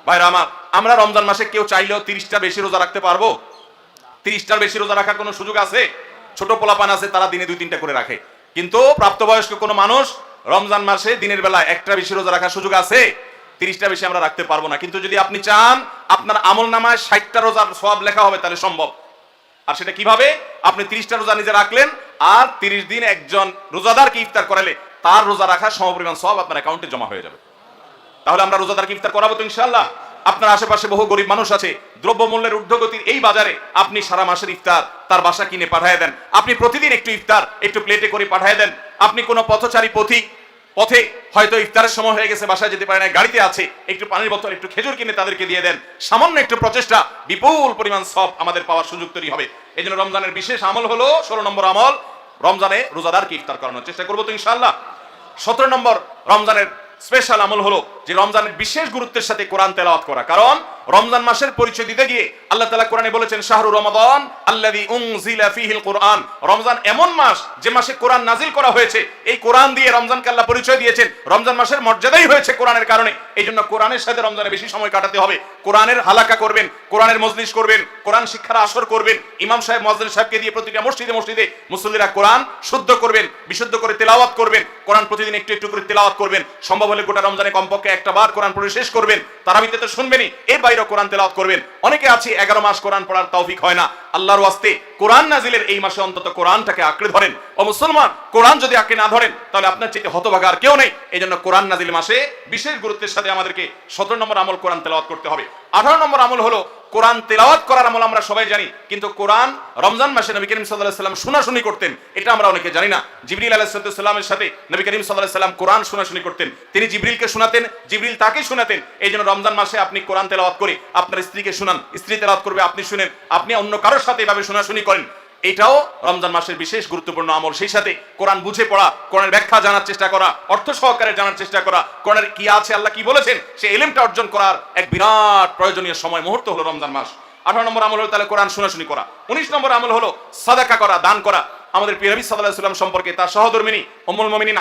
ভাইরা আমার, আমরা রমজান মাসে কেউ চাইলেও তিরিশটা বেশি রোজা রাখতে পারব? তিরিশটার বেশি রোজা রাখার কোনো সুযোগ আছে? ছোট পোলাপান আছে, তারা দিনে দুই তিনটা করে রাখে। কিন্তু প্রাপ্তবয়স্ক কোনো মানুষ রমজান মাসে দিনের বেলা একটা বেশি রোজা রাখার সুযোগ আছে? তিরিশটা বেশি আমরা রাখতে পারব না। কিন্তু যদি আপনি চান, আপনার আমল নামায় ষাটটা রোজার সব লেখা হবে, তাহলে সম্ভব। আর সেটা কীভাবে? আপনি তিরিশটা রোজা নিজে রাখলেন, আর তিরিশ দিন একজন রোজাদারকে ইফতার করালে তার রোজা রাখার সমপরিমাণ সব আপনার অ্যাকাউন্টে জমা হয়ে যাবে। তাহলে আমরা রোজাদারকে ইফতার করাবো তো ইনশাল্লাহ আপনার আশেপাশে বহু গরিব মানুষ আছে, দ্রব্যমূল্যের ঊর্ধ্বগতির এই বাজারে আপনি সারা মাসের ইফতার তার বাসা কিনে পাঠিয়ে দেন। আপনি প্রতিদিন একটু ইফতার, একটু প্লেটে করে পাঠিয়ে দেন। আপনি কোনো পথচারী পথিক পথে হয়তো ইফতারের সময় হয়ে গেছে, বাসায় যেতে পারে না গাড়িতে আছে, একটু পানির বোতল, একটু খেজুর কিনে তাদেরকে দিয়ে দেন। সামান্য একটু প্রচেষ্টা, বিপুল পরিমাণ সব আমাদের পাওয়ার সুযোগ তৈরি হবে। এই জন্য রমজানের বিশেষ আমল হলো ষোলো নম্বর আমল, রমজানে রোজাদারকে ইফতার করানোর চেষ্টা করব তো ইনশাল্লাহ সতেরো নম্বর রমজানের স্পেশাল আমল হলো যে রমজানের বিশেষ গুরুত্বের সাথে কোরআন তেলাওয়াত করা। কারণ রমজান মাসের পরিচয় দিতে গিয়ে আল্লাহ তাআলা কোরআনে বলেছেন, শাহরু রমাদান আল্লাযী উনজিলা ফীহিল কোরআন। রমজান এমন মাস যে মাসে কোরআন নাজিল করা হয়েছে, এই কোরআন দিয়ে রমজানকে আল্লাহ পরিচয় দিয়েছেন। রমজান মাসের মর্যাদাই হয়েছে কোরআনের কারণে। এই জন্য কোরআনের সাথে রমজানে বেশি সময় কাটাতে হবে। কোরআনের হালাকা করবেন, কোরআনের মজলিস করবেন, কোরআন শিক্ষার আসর করবেন। ইমাম সাহেব মজলিস সাহেবকে দিয়ে প্রতিটা মসজিদে মসজিদে মুসল্লিরা কোরআন শুদ্ধ করবেন, বিশুদ্ধ করে তেলাওয়াত করবেন। কোরআন প্রতিদিন একটু একটু করে তেলাওয়াত করবেন। সম্ভব হলে গোটা রমজানে কমপক্ষে একটা বার কোরআন পড়ে শেষ করবেন, তারাবিতে তো শুনবেনই, এর বাইরেও কোরআন তেলাওয়াত করবেন। অনেকে আছে, এগারো মাস কোরআন পড়ার তৌফিক হয় না। আল্লাহর ওয়াস্তে কোরআন নাজিলের এই মাসে অন্তত কোরআনটাকে আঁকড়ে ধরেন। ও মুসলমান, কোরআন যদি আঁকড়ে না ধরেন, তাহলে আপনার চেয়ে হতভাগা আর কেউ নেই। এই জন্য কোরআন নাজিল মাসে বিশেষ গুরুত্বের সাথে আমাদেরকে সতেরো নম্বর আমল কোরআন তেলাওয়াত করতে হবে। আঠারো নম্বর আমল হলো কোরআন তেলাওয়াত করার আমল আমরা সবাই জানি, কিন্তু কোরআন রমজান মাসে নবী করিম সাল্লাহ সাল্লাম শোনাশুনি করতেন, এটা আমরা অনেকে জানি না। জিবরিল আলাহিসাল্লামের সাথে নবী করিম সাল্লাহ সাল্লাম কোরআন শোনাশুনি করতেন। তিনি জিবরিলকে শোনাতেন, জিবরিল তাকে শোনাতেন। এই জন্য রমজান মাসে আপনি কোরআন তেলাওয়াত করে আপনার স্ত্রীকে শোনান। স্ত্রী তেলাওয়াত করবে, আপনি শুনেন। আপনি অন্য কারোর সাথে এভাবে শোনাশুনি করেন, এটাও রমজান মাসের বিশেষ গুরুত্বপূর্ণ আমল। সেই সাথে কোরআন বুঝে পড়া, কোরআনের ব্যাখ্যা জানার চেষ্টা করা, অর্থ সহকারে জানার চেষ্টা করা, কোরআনের কি আছে আল্লাহ কি বলেছেন, সে এলেমটা অর্জন করার এক বিরাট প্রয়োজনীয় সময়, মুহূর্ত হলো রমজান মাস। আঠারো নম্বর আমল হলো তাহলে কোরআন শোনাশুনি করা। উনিশ নম্বর আমল হলো সাদাকা করা, দান করা। আমাদের প্রিয় নবী আলাইহি সাল্লাম সম্পর্কে তার সহধর্মিনী উম্মুল মুমিনিন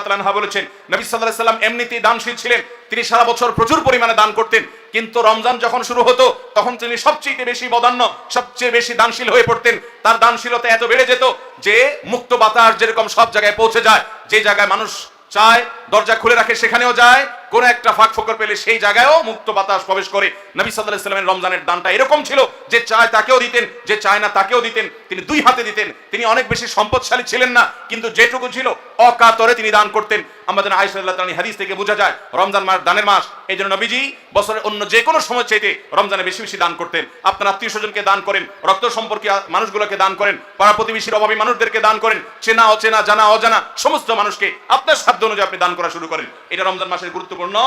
তাআলা আনহা বলেছেন, নবী আলাইহি সাল্লাম এমনিতেই দানশীল ছিলেন। তিনি সারা বছর প্রচুর পরিমাণে দান করতেন। কিন্তু রমজান যখন শুরু হতো, তখন তিনি সবচেয়ে বেশি বদান্য, সবচেয়ে বেশি দানশীল হয়ে পড়তেন। তার দানশীলতা এত বেড়ে যেত যে মুক্ত বাতাস যেরকম সব জায়গায় পৌঁছে যায়, যে জায়গায় মানুষ চায়, দরজা খুলে রাখে সেখানেও যায় কোন একটা ফাঁক ফোকর পেলে সেই জায়গায়ও মুক্ত বাতাস প্রবেশ করে। নবী সাল্লাহ সাল্লামের রমজানের দানটা এরকম ছিল, যে চায় তাকেও দিতেন, যে চায় না তাকেও দিতেন, তিনি দুই হাতে দিতেন, তিনি অনেক বেশি সম্পদশালী ছিলেন না, কিন্তু যেটুকু ছিল, অকাতরে তিনি দান করতেন। আমাদের আয়সাল্লাহ হাদিস থেকে বোঝা যায়, রমজান মাস দানের মাস এই জন্য নবীজি বছরের অন্য যে কোনো সময় চাইতে রমজানে বেশি বেশি দান করতেন। আপনার আত্মীয় স্বজনকে দান করেন, রক্ত সম্পর্কে মানুষগুলোকে দান করেন, পাড়া প্রতিবেশীর অভাবী মানুষদেরকে দান করেন, চেনা, অচেনা, জানা, অজানা, সমস্ত মানুষকে আপনার সাধ্য অনুযায়ী আপনি দান করা শুরু করেন। এটা রমজান মাসের গুরুত্বপূর্ণ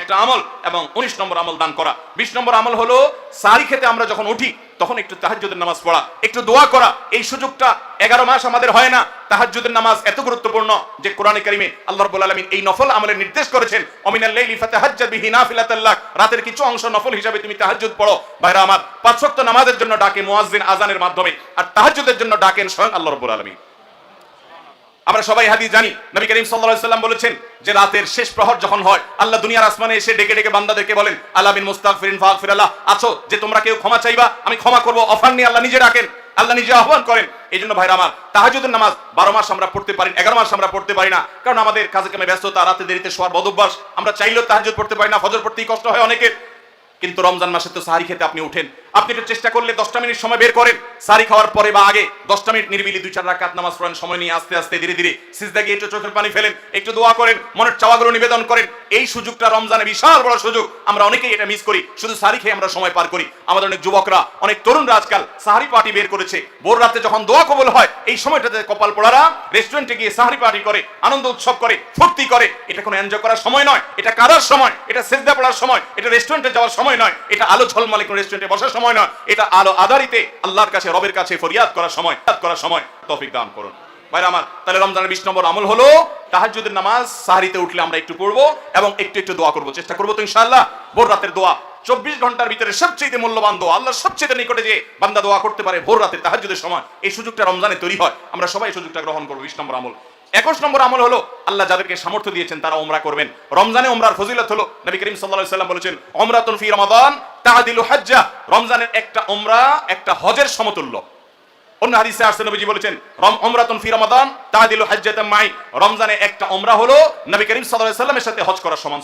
একটা আমল এবং উনিশ নম্বর আমল দান করা। বিশ নম্বর আমল হলো সারি খেতে আমরা যখন উঠি, তখন একটু তাহাজ্জুদের নামাজ পড়া, একটু দোয়া করা। এই সুযোগটা এগারো মাস আমাদের হয় না। তাহাজ্জুদের নামাজ এত গুরুত্বপূর্ণ যে কোরআনে কারিমে আল্লাহ রাব্বুল আলামিন এই নফল আমলের নির্দেশ করেছেন, অমিনাল লাইলি ফাতাহাজ্জাদ বিহি নাফিলাতাল্লাহ রাতের কিছু অংশ নফল হিসাবে তুমি তাহাজ্জুদ পড়ো। ভাইরা আমার, পাঁচ ওয়াক্ত নামাজের জন্য ডাকে মুয়াজ্জিন আজানের মাধ্যমে, আর তাহাজ্জুদের জন্য ডাকেন স্বয়ং আল্লাহ রাব্বুল আলামিন। আমরা সবাই হাদিস জানি। নবী করিম সাল্লাম বলেছেন যে রাতের শেষ প্রহর যখন হয়, আল্লাহ দুনিয়ার আসমানে এসে ডেকে ডেকে বান্দাদেরকে বলেন, আল্লাহ বিন মুস্তাগফিরিন ফাগফিরাল্লাহ আছো যে তোমরা কেউ ক্ষমা চাইবা, আমি ক্ষমা করব, অফার নিয়ে আল্লাহ নিজে ডাকেন, আল্লাহ নিজে আহ্বান করেন। এই জন্য ভাইরা আমার তাহাজুদের নামাজ বারো মাস আমরা পড়তে পারি এগারো মাস আমরা পড়তে পারি না, কারণ আমাদের কাজে কামে ব্যস্ততা, রাতে দেরিতে শোয়ার বদভ্যাস আমরা চাইলেও তাহাজুদ পড়তে পারি না, ফজর পড়তেই কষ্ট হয় অনেকের। কিন্তু রমজান মাসে তো সাহারি খেতে আপনি উঠেন আপনি একটু চেষ্টা করলে দশটা মিনিট সময় বের করেন। সারি খাওয়ার পরে বা আগে দশটা মিনিট নিরিবিলি দুই চার রাকাত নামাজ পড়েন, সময় নিয়ে আস্তে আস্তে ধীরে ধীরে সিজদা গিয়ে একটু চোখের পানি ফেলেন, একটু দোয়া করেন, মনের চাওয়াগুলো নিবেদন করেন। এই সুযোগটা রমজানে বিশাল বড় সুযোগ। আমরা অনেকেই এটা মিস করি। শুধু সারি খেয়ে আমরা সময় পার করি। আমাদের অনেক যুবকরা, অনেক তরুণরা আজকাল সাহারি পার্টি বের করেছে। ভোর রাতে যখন দোয়া কবল হয়, এই সময়টাতে কপাল পোড়ারা রেস্টুরেন্টে গিয়ে সাহারি পার্টি করে, আনন্দ উৎসব করে, ফুর্তি করে। এটা কোনো এনজয় করার সময় নয়, এটা কাদার সময়, এটা সেজদা পড়ার সময়, এটা রেস্টুরেন্টে যাওয়ার সময় নয়, এটা আলো ঝলমলে কোনো রেস্টুরেন্টে বসার সময় নয়। এটা আলো আধারিতে আল্লাহর কাছে, রবের কাছে ফরিয়াদ করার সময় করার সময় তৌফিক দান করুন। ভাইরা আমার, তাহলে রমজানের বিশ নম্বর আমল হলো, তাহাজ্জুদের নামাজ, সাহারিতে উঠলে আমরা একটু পড়ব এবং একটু একটু দোয়া করব। চেষ্টা করব তো ইনশাআল্লাহ, ভোর রাতের দোয়া। চব্বিশ ঘণ্টার ভিতরে সবচেয়ে মূল্যবান দোয়া আল্লাহর সবচেয়ে নিকটে যে বান্দা দোয়া করতে পারে ভোর রাতে তাহাজ্জুদের সময়, এই সুযোগটা রমজানে তৈরি হয়। আমরা সবাই এই সুযোগটা গ্রহণ করব, বিশ নম্বর আমল। একুশ নম্বর আমল হলো, আল্লাহ যাদেরকে সামর্থ্য দিয়েছেন তারা ওমরা করবেন। রমজানে ওমরার ফজিলত হলো, নবী করিম আলাইহি সাল্লাম বলেছেন ওমরাতুন ফি রমাদান তাআদিলু হাজ্জা, রমজানের একটা একটা হজের সমতুল্য। অন্য হাদিসে আসছে, নবীজি বলেছেন, রম ফি রমাদান মাই রমজানে একটা হলো নবী করিম সাল্লামের সাথে হজ করার সমান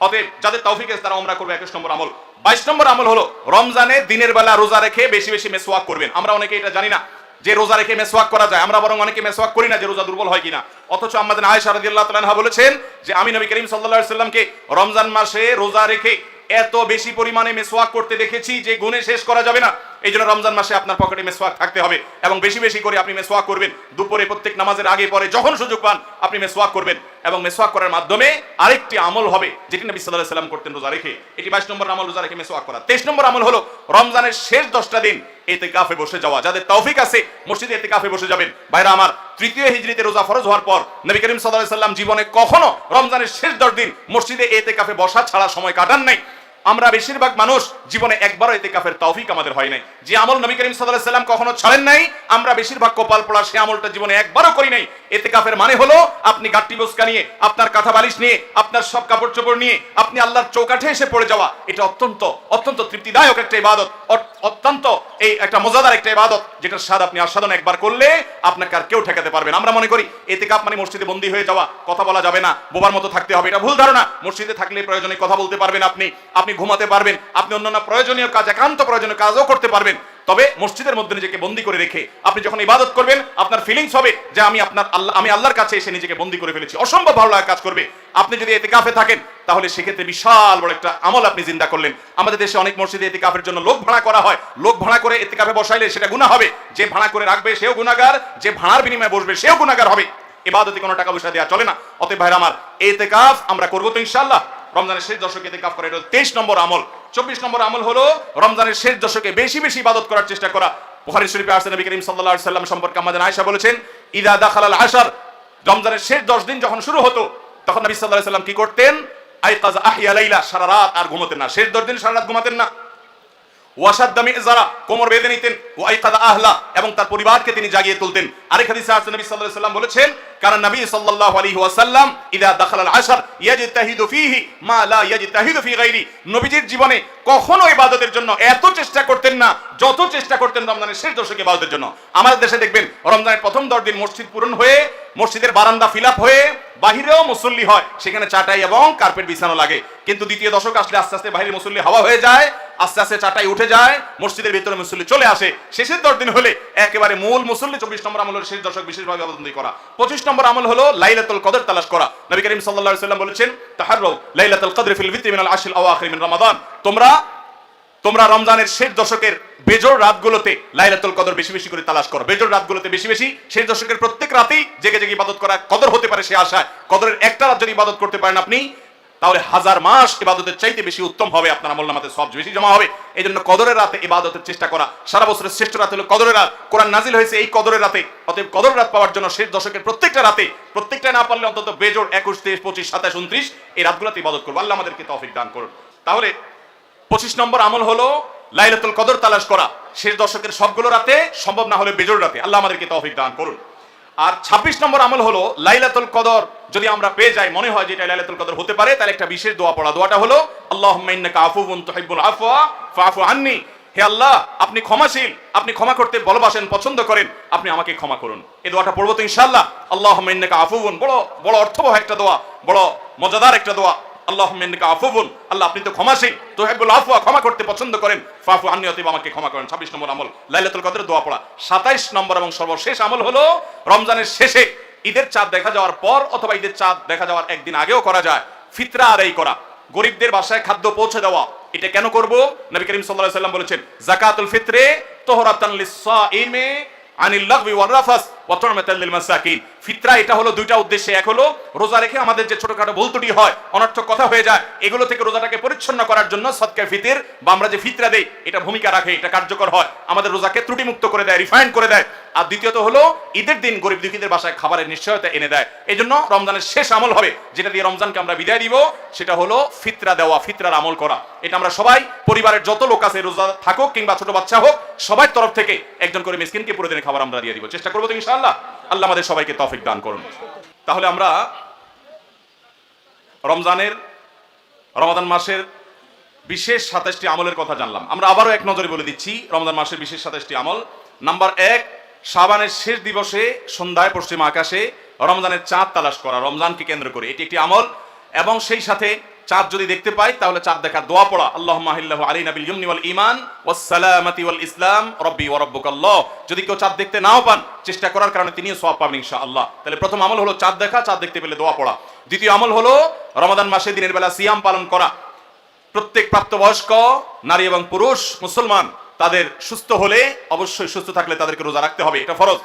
অতএব যাদের তৌফিক আছে, তারা করবে। 21 নম্বর আমল। 22 নম্বর আমল হলো, রমজানে দিনের বেলা রোজা রেখে বেশি বেশি মেসওয়াক করবেন। আমরা অনেকে এটা জানি না যে রোজা রেখে মেসওয়াক করা যায়। আমরা বরং অনেকে মেসওয়াক করি না যে রোজা দুর্বল হয় কিনা। অথচ আমাদের আয়েশা রাদিয়াল্লাহু তাআলা বলেছেন যে, আমি নবী করিম সাল্লাল্লাহু আলাইহি সাল্লামকে রমজান মাসে রোজা রেখে এত বেশি পরিমাণে মেসওয়াক করতে দেখেছি যে গুণে শেষ করা যাবে না। এই জন্য রমজান মাসে আপনার পকেটে মেসওয়াক থাকতে হবে এবং বেশি বেশি করে আপনি মেসওয়াক করবেন। দুপুরে প্রত্যেক নামাজের আগে পরে যখন সুযোগ পান, আপনি মেসওয়াক করবেন এবং মেসওয়াক করার মাধ্যমে আরেকটি আমল হবে, যেটি নবী আলাইহি সাল্লাম করতেন রোজা রেখে। এটি 22 নম্বর আমল রোজা রেখে মেসওয়াক করা। 23 নম্বর আমল হলো রমজানের শেষ 10টা দিন এতে কাফে বসে যাওয়া। যাদের তৌফিক আছে, মসজিদে এতে কাফে বসে যাবেন। ভাইরা, আমার তৃতীয় হিজড়িতে রোজা ফরজ হওয়ার পর নবী করিম আলাইহি সাল্লাম জীবনে কখনো রমজানের শেষ 10 দিন মসজিদে এতে কাফে বসা ছাড়া সময় কাটান নাই। আমরা বেশিরভাগ মানুষ জীবনে একবারও এতে কাফের তৌফিক আমাদের হয় নাই। যে আমল নবী করিম আলাইহি সাল্লাম কখনো ছাড়েন নাই, আমরা বেশিরভাগ কপাল পড়া সে আমলটা জীবনে একবারও করি নাই। এতে কাফের মানে হলো আপনি গাট্টি বসকা নিয়ে, আপনার কাঁথা বালিশ নিয়ে, আপনার সব কাপড় চোপড় নিয়ে, আপনি আল্লাহর চৌকাঠে এসে পড়ে যাওয়া, এটা অত্যন্ত অত্যন্ত তৃপ্তিদায়ক একটা ইবাদত অত্যন্ত এই একটা মজাদার একটা ইবাদত, যেটার স্বাদ আপনি আস্বাদন একবার করলে আপনাকে আর কেউ ঠেকাতে পারবে না। আমরা মনে করি এতে কাপ মানে মসজিদে বন্দী হয়ে যাওয়া, কথা বলা যাবে না, বোবার মতো থাকতে হবে, এটা ভুল ধারণা। মসজিদে থাকলে প্রয়োজনে কথা বলতে পারবেন আপনি। আপনি ঘুমাতে পারবেন, আপনি অন্যান্য প্রয়োজনীয় কাজ, একান্ত প্রয়োজনীয় কাজও করতে পারবেন। তবে মসজিদের মধ্যে নিজেকে বন্দি করে রেখে আপনি যখন ইবাদত করবেন, আপনার ফিলিংস হবে যে আমি আপনার আল্লাহ, আমি আল্লাহর কাছে এসে নিজেকে বন্দি করে ফেলেছি। অসম্ভব ভালো লাগা কাজ করবে। আপনি যদি এতে কাফে থাকেন, তাহলে সেক্ষেত্রে বিশাল বড় একটা আমল আপনি চিন্তা করলেন। আমাদের দেশে অনেক মসজিদে এতে কাফের জন্য লোক ভাড়া করা হয়। লোক ভাড়া করে এতে কাফে বসাইলে সেটা গুণা হবে। যে ভাড়া করে রাখবে, সেও গুণাগার যে ভাড়ার বিনিময়ে বসবে, সেও গুণাগার হবে। এবাদতে কোনো টাকা পয়সা দেওয়া চলে না। অতএব ভাইরা আমার এতে কাফ আমরা করব তো ইনশাল্লাহ রমজানের শেষ দশকে এতে কাফ করা, এটা তেইশ নম্বর আমল। চব্বিশ নম্বর আমল হলো রমজানের শেষ দশকে বেশি বেশি ইবাদত করার চেষ্টা করা। বুখারী শরীফে আসছে, নবী করিম আলাইহি সাল্লাম সম্পর্কে আমাদের আয়েশা বলেছেন, ইদা দাখালাল আশার। রমজানের শেষ 10 দিন যখন শুরু হতো, তখন নবী আলাইহি সাল্লাম কি করতেন? আইকাজ আহিয়া লাইলা, সারা রাত আর ঘুমাতেন না। শেষ 10 দিন সারা রাত ঘুমাতেন না। ওয়াসাদ্দামি যারা কোমর বেঁধে নিতেন। ওয়াইকাদা আহলা, এবং তার পরিবারকে তিনি জাগিয়ে তুলতেন। আরেক হাদিসে আছে নবী সাল্লাল্লাহু আলাইহি সাল্লাম বলেছেন কারণ নবী সাল্লাল্লাহু আলাইহি ওয়াসাল্লাম, ইদা দাখাল আল আশর ইয়াজতাহিদু ফীহি মা লা ইয়াজতাহিদু ফী গায়রি নবীজির জীবনে কখনো ইবাদতের জন্য এত চেষ্টা করতেন না, যত চেষ্টা করতেন রমজানের শেষ দশকে ইবাদতের জন্য। আমাদের দেশে দেখবেন, রমজানের প্রথম দশ দিন মসজিদ পূরণ হয়ে, মসজিদের বারান্দা ফিল আপ হয়ে, বাহিরেও মুসল্লি হয়, সেখানে চাটাই এবং কার্পেট বিছানো লাগে। কিন্তু দ্বিতীয় দশক আসলে আস্তে আস্তে বাহিরে মুসল্লি হাওয়া হয়ে যায়, আস্তে আস্তে চাটাই উঠে যায়, মসজিদের ভিতরে মুসল্লি চলে আসে। শেষের দশ দিন হলে একেবারে মূল মুসল্লি চব্বিশ নম্বর আমল হলো শেষ দশক বিশেষভাবে অবলম্বন করা। পঁচিশ আমল হলো লাইলাতুল কদর তালাশ করা। নবী করিম সাল্লাল্লাহু আলাইহি সাল্লাম বলেছেন, তাহাররু লাইলাতুল কদর ফিল ভিতরি মিনাল আশিল আওয়াখির মিন রমাদান। তোমরা তোমরা রমজানের শেষ দশকের বেজোর রাতগুলোতে লাইলাতুল কদর বেশি বেশি করে তালাশ করো। বেজোর রাতগুলোতে বেশি বেশি শেষ দশকের প্রত্যেক রাতেই জেগে জেগে ইবাদত করা। কদর হতে পারে সে আশায়। কদরের একটা রাত যদি ইবাদত করতে পারেন আপনি তাহলে হাজার মাস ইবাদতের চাইতে বেশি উত্তম হবে আপনার আমল নামাতে সব বেশি জমা হবে। এই জন্য কদরের রাতে ইবাদতের চেষ্টা করা। সারা বছরের শ্রেষ্ঠ রাত হলো কদরের রাত। কোরআন নাজিল হয়েছে এই কদরের রাতে। অতএব কদর রাত পাওয়ার জন্য শেষ দশকের প্রত্যেকটা রাতে, প্রত্যেকটা না পারলে অন্তত বেজোর একুশ, তেইশ, পঁচিশ, সাতাশ, উনত্রিশ এই রাতগুলোতে ইবাদত করব। আল্লাহ আমাদেরকে তৌফিক দান করুন। তাহলে পঁচিশ নম্বর আমল হলো লাইলাতুল কদর তালাশ করা। শেষ দশকের সবগুলো রাতে সম্ভব না হলে বেজোর রাতে। আল্লাহ আমাদেরকে তৌফিক দান করুন। আর ২৬ নম্বর আমল হলো লাইলাতুল কদর। যদি আমরা পেয়ে যাই, মনে হয় যে এটা লাইলাতুল কদর হতে পারে, তাহলে একটা বিশেষ দোয়া পড়া। দোয়াটা হলো, আল্লাহুম্মা ইন্নাকা আফুউন তুহিব্বুল আফওয়া, ফাআফু আন্নি। হে আল্লাহ, আপনি ক্ষমাশীল, আপনি ক্ষমা করতে ভালোবাসেন, পছন্দ করেন, আপনি আমাকে ক্ষমা করুন। এই দোয়াটা পড়ব তো ইনশাআল্লাহ। আল্লাহুম্মা ইন্নাকা আফুউন বড় বড় অর্থবহ একটা দোয়া, বড় মজাদার একটা দোয়া। আল্লাহ আফুবুন আল্লাহ, আপনি তো ক্ষমাশীল। তোহেবুল আফওয়া, ক্ষমা করতে পছন্দ করেন। ফাফু আন্নি অতিব, আমাকে ক্ষমা করেন। ছাব্বিশ নম্বর আমল। লাইলাতুল কদরের দোয়া পড়া। সাতাইশ নম্বর এবং সর্বশেষ আমল হলো রমজানের শেষে ঈদের চাঁদ দেখা যাওয়ার পর অথবা ঈদের চাঁদ দেখা যাওয়ার একদিন আগেও করা যায়। ফিতরা আদায় করা। গরিবদের বাসায় খাদ্য পৌঁছে দেওয়া। এটা কেন করব? নবী করিম সাল্লাল্লাহু আলাইহি সাল্লাম বলেছেন যাকাতুল ফিতরে তোহরাতান লিস-সাইমি আনিল লাগবি ওয়ার রাফাস। এটা হলো দুইটা উদ্দেশ্যে। এক হলো রোজা রেখে আমাদের যে ছোটখাটো হয়, অনর্থক কথা হয়ে যায়, এগুলো থেকে রোজাটাকে পরিচ্ছন্ন করার জন্য সদকা ফিতির বা আমরা যে দেই, এটা ভূমিকা রাখে, এটা কার্যকর হয়। আমাদের রোজাকে ত্রুটিমুক্ত করে দেয়, রিফাইন করে দেয়। আর দ্বিতীয়ত হলো ঈদের দিন গরিব দুঃখীদের বাসায় খাবারের নিশ্চয়তা এনে দেয়। এই জন্য রমজানের শেষ আমল হবে, যেটা দিয়ে রমজানকে আমরা বিদায় দিব, সেটা হলো ফিতরা দেওয়া, ফিতরার আমল করা। এটা আমরা সবাই, পরিবারের যত লোক আছে, রোজা থাকুক কিংবা ছোট বাচ্চা হোক, সবার তরফ থেকে একজন করে মিসকিনকে পুরো দিনের খাবার আমরা দিয়ে দিব। চেষ্টা করব তো ইনশাআল্লাহ, আল্লাহ আমাদের সবাইকে তৌফিক দান করুন। তাহলে আমরা রমজানের, রমাদান মাসের বিশেষ সাতাশটি আমলের কথা জানলাম। আমরা আবারও এক নজরে বলে দিচ্ছি রমজান মাসের বিশেষ সাতাশটি আমল। নাম্বার এক সাবানের শেষ দিবসে সন্ধ্যায় পশ্চিম আকাশে রমজানের চাঁদ তালাশ করা, রমজানকে কেন্দ্র করে। এটি একটি আমল এবং সেই সাথে চাঁদ যদি দেখতে পাই, তাহলে চাঁদ দেখার দোয়া পড়া। আল্লাহ মাহিল্লাহ আলী নাবিল ইয়ুমনি ওয়াল ইমান ওয়াসসালামাতি ওয়াল ইসলাম, রব্বি ওয়া রব্বুকাল্লাহ যদি কেউ চাঁদ দেখতে নাও পান, চেষ্টা করার কারণে তিনিও সওয়াব পাবেন ইনশাআল্লাহ। তাহলে প্রথম আমল হলো চাঁদ দেখা, চাঁদ দেখতে পেলে দোয়া পড়া। দ্বিতীয় আমল হলো রমাদান মাসে দিনের বেলা সিয়াম পালন করা। প্রত্যেক প্রাপ্তবয়স্ক, নারী এবং পুরুষ, মুসলমান, তাদের সুস্থ হলে অবশ্যই সুস্থ থাকলে তাদেরকে রোজা রাখতে হবে। এটা ফরজ।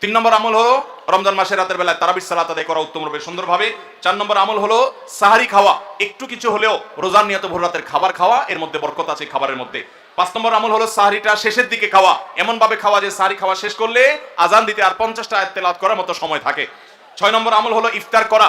তিন নম্বর আমল হলো রমজান মাসের রাতের বেলায় তারাবির সালাত আদায় করা উত্তম রূপে সুন্দরভাবে। চার নম্বর আমল হলো সাহারি খাওয়া। একটু কিছু হলেও রোজার নিয়ত ভোর রাতের খাবার খাওয়া, এর মধ্যে বরকত আছে খাবারের মধ্যে। পাঁচ নম্বর আমল হলো সাহারিটা শেষের দিকে খাওয়া। এমন ভাবে খাওয়া যে সাহারি খাওয়া শেষ করলে আজান দিতে আর পঞ্চাশটা আয়াত তেলাওয়াত করার মতো সময় থাকে। ছয় নম্বর আমল হলো ইফতার করা।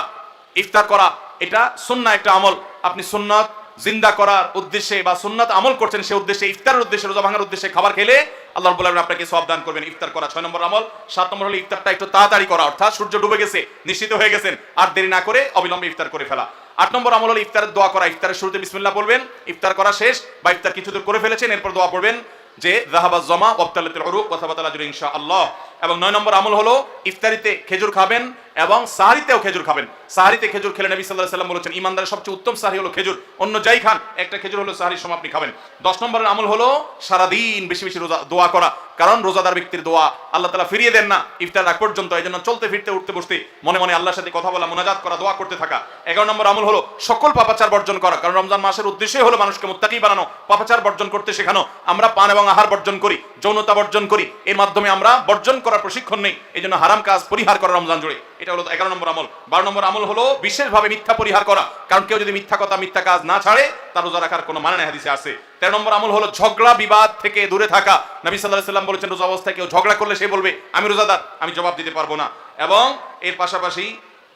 ইফতার করা, এটা সুন্না একটা আমল। আপনি সুন্নাত জিন্দা করার উদ্দেশ্যে বা সুন্নাত আমল করছেন সে উদ্দেশ্যে, ইফতারের উদ্দেশ্যে, রোজা ভাঙার উদ্দেশ্যে খাবার খেলে আল্লাহ রাব্বুল আলামিন আপনাকে সওয়াব দান করবেন। ইফতার করা ছয় নম্বর আমল। সাত নম্বর হলো ইফতারটা একটু তাড়াতাড়ি করা, অর্থাৎ সূর্য ডুবে গেছে, নিশ্চিত হয়ে গেছেন, আর দেরি না করে অবিলম্বে ইফতার করে ফেলা। আট নম্বর আমল হলো ইফতারের দোয়া করা, ইফতারের শুরুতে বিসমিল্লাহ বলবেন, ইফতার করা শেষ বা ইফতার কিছু দূর করে ফেলেছেন, এরপর দোয়া পড়বেন যে জাহাবাজ জমা ওয়াবতালাতুল উরুক কথাবার্তা জুড়ে ইনশাআল্লাহ। এবং নয় নম্বর আমল হলো ইফতারিতে খেজুর খাবেন এবং সাহারিতেও খেজুর খাবেন। সাহারিতে খেজুর খেলে নবী সাল্লাহ সাল্লাম বলেছেন, ইমানদারের সবচেয়ে উত্তম সাহারি হলো খেজুর। অন্য যাই খান, একটা খেজুর হলো সাহারির সময় আপনি খাবেন। দশ নম্বরের আমল হলো সারাদিন বেশি বেশি রোজা, দোয়া করা। কারণ রোজাদার ব্যক্তির দোয়া আল্লাহ তালা ফিরিয়ে দেন না ইফতার আগ পর্যন্ত, এই জন্য চলতে ফিরতে, উঠতে বসতে, মনে মনে আল্লাহর সাথে কথা বলা, মোনাজাত করা, দোয়া করতে থাকা। এগারো নম্বর আমল হলো সকল পাপাচার বর্জন করা। কারণ রমজান মাসের উদ্দেশ্যই হলো মানুষকে মুত্তাকি বানানো, পাপাচার বর্জন করতে শেখানো। আমরা পান এবং আহার বর্জন করি, যৌনতা বর্জন করি। এর মাধ্যমে আমরা বর্জন করার প্রশিক্ষণ নেই। এই জন্য হারাম কাজ, পরিহার করা রমজান জুড়ে। এটা হলো এগারো নম্বর আমল। বারো নম্বর আমল হলো বিশেষভাবে মিথ্যা পরিহার করা। কারণ কেউ যদি মিথ্যা কথা, মিথ্যা কাজ না ছাড়ে, তার রোজা রাখার কোনো মানে নেই হাদিসে আছে। তেরো নম্বর আমল হলো ঝগড়া বিবাদ থেকে দূরে থাকা। নবী সাল্লাহ সাল্লাম বলেছেন, রোজা অবস্থায় কেউ ঝগড়া করলে সে বলবে, আমি রোজাদার, আমি জবাব দিতে পারব না। এবং এর পাশাপাশি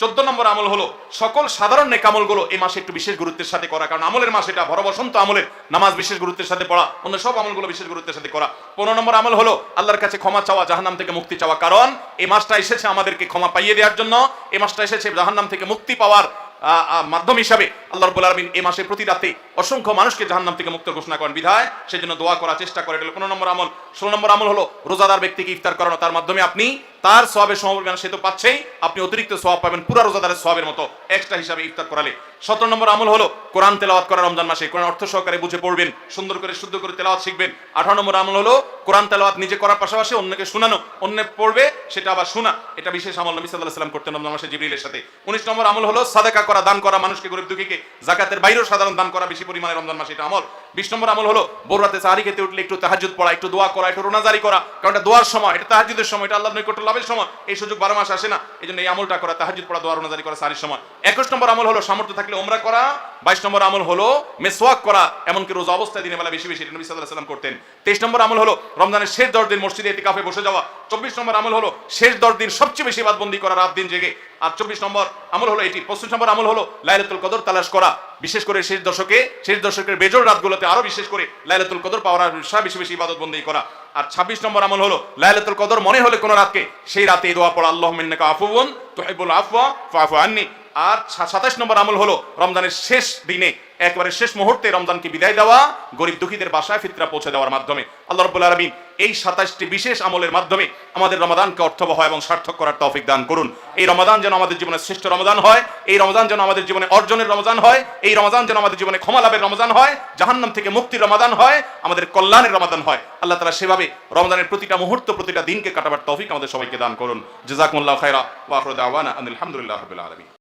চোদ্দ নম্বর আমল হলো, সকল সাধারণ নেকামলগুলো এই মাসে একটু বিশেষ গুরুত্বের সাথে করা। কারণ আমলের মাস এটা, বড় বসন্ত আমলের নামাজ বিশেষ গুরুত্বের সাথে পড়া, অন্য সব আমলগুলো বিশেষ গুরুত্বের সাথে করা। পনেরো নম্বর আমল হলো, আল্লাহর কাছে ক্ষমা চাওয়া, জাহান্নাম থেকে মুক্তি চাওয়া। কারণ এই মাসটা এসেছে আমাদেরকে ক্ষমা পাইয়ে দেওয়ার জন্য, এই মাসটা এসেছে জাহান্নাম থেকে মুক্তি পাওয়ার মাধ্যম হিসাবে। আল্লাহ রব্বুল আলমিন এই মাসে প্রতি রাতে অসংখ্য মানুষকে জাহান্নাম থেকে মুক্ত ঘোষণা করেন বিধায় সেই জন্য দোয়া করার চেষ্টা করে হলো পনেরো নম্বর আমল। ষোলো নম্বর আমল হলো, রোজাদার ব্যক্তিকে ইফতার করানো। তার মাধ্যমে আপনি তার সবের সমপরিমাণ সে তো পাচ্ছেই। আপনি অতিরিক্ত সওয়াব পাবেন, পুরা রোজাদারের সবের মতো এক্সট্রা হিসাবে ইফতার করালে। সতেরো নম্বর আমল হলো কোরআন তেলাওয়াত করা রমজান মাসে। কোরআন অর্থ সহকারে বুঝে পড়বেন, সুন্দর করে শুদ্ধ করে তেলাওয়াত শিখবেন। আঠারো নম্বর আমল হলো কোরআন তেলাওয়াত নিজে করার পাশাপাশি অন্যকে শোনানো। অন্য পড়বে, সেটা আবার শোনা। এটা বিশেষ আমল নবী সাল্লাহ সাল্লাম করতেন রমজান মাসে জিবরিলের সাথে। উনিশ নম্বর আমল হলো সাদাকা করা, দান করা, মানুষকে গরিব দুঃখীকে জাকাতের বাইরেও সাধারণ দান করা, বেশি পরিমাণে রমজান মাসে এটা আমল। বিশ নম্বর আমল হলো বোরাতে সাহারি খেতে উঠলে একটু তাহাজুদ পড়া, একটু দোয়া করা, একটু রোনাজারি করা। কারণ এটা দোয়ার সময়, এটা তাহাজুদের সময়, এটা আল্লাহ নৈকট্য লাভের সময়। এই সুযোগ বারো মাস আসে না এই জন্য এই আমলটা করা তাহাজুদ পড়া, দোয়া রোনাজারি করা, সাহারির সময়। একুশ নম্বর আমল হলো, সামর্থ্য থাকলে ওমরা করা। বাইশ নম্বর আমল হলো, মেসওয়াক করা, এমনকি রোজা অবস্থায় দিনের বেলা বেশি বেশি নবী সাল্লাহ সাল্লাম করতেন। তেইশ নম্বর আমল হলো, রমজানের শেষ দশ দিন মসজিদে এতিকাফে বসে যাওয়া। চব্বিশ নম্বর আমল হলো, শেষ দশ দিন সবচেয়ে বেশি বাদবন্দি করা, রাত দিন জেগে। আর চব্বিশ নম্বর আমল হলো এটি। পঁচিশ নম্বর আমল হলো লাইলাতুল কদর তালাশ করা। বিশেষ করে শেষ দশকে, শেষ দশকের বেজোর রাতগুলোতে আরও বিশেষ করে লাইলাতুল কদর পাওয়ার বিষয়ে বেশি বেশি ইবাদত বন্দি করা। আর ছাব্বিশ নম্বর আমল হলো লাইলাতুল কদর মনে হলে কোনো রাতকে, সেই রাতে দোয়া পড়া আল্লাহ মিন্নাকা আফুবন তুহিবুল আফওয়া ফাফু আননি। আর সাতাশ নম্বর আমল হলো রমজানের শেষ দিনে, একবারে শেষ মুহূর্তে রমজানকে বিদায় দেওয়া, গরিব দুঃখীদের বাসায় ফিতরা পৌঁছে দেওয়ার মাধ্যমে। আল্লাহ রব্বুল আলমিন এই সাতাশটি বিশেষ আমলের মাধ্যমে আমাদের রমাদানকে অর্থবহ এবং সার্থক করার তৌফিক দান করুন। এই রমাদান যেন আমাদের জীবনে শ্রেষ্ঠ রমাদান হয়, এই রমাদান যেন আমাদের জীবনে অর্জনের রমজান হয়, এই রমাদান যেন আমাদের জীবনে ক্ষমা লাভের রমজান হয়, জাহান্নাম থেকে মুক্তির রমাদান হয়, আমাদের কল্যাণের রমাদান হয়। আল্লাহ তালা সেভাবে রমজানের প্রতিটা মুহূর্ত, প্রতিটা দিনকে কাটাবার তৌফিক আমাদের সবাইকে দান করুন। ওয়া আখিরু আলহামদুলিল্লাহ আলামিন।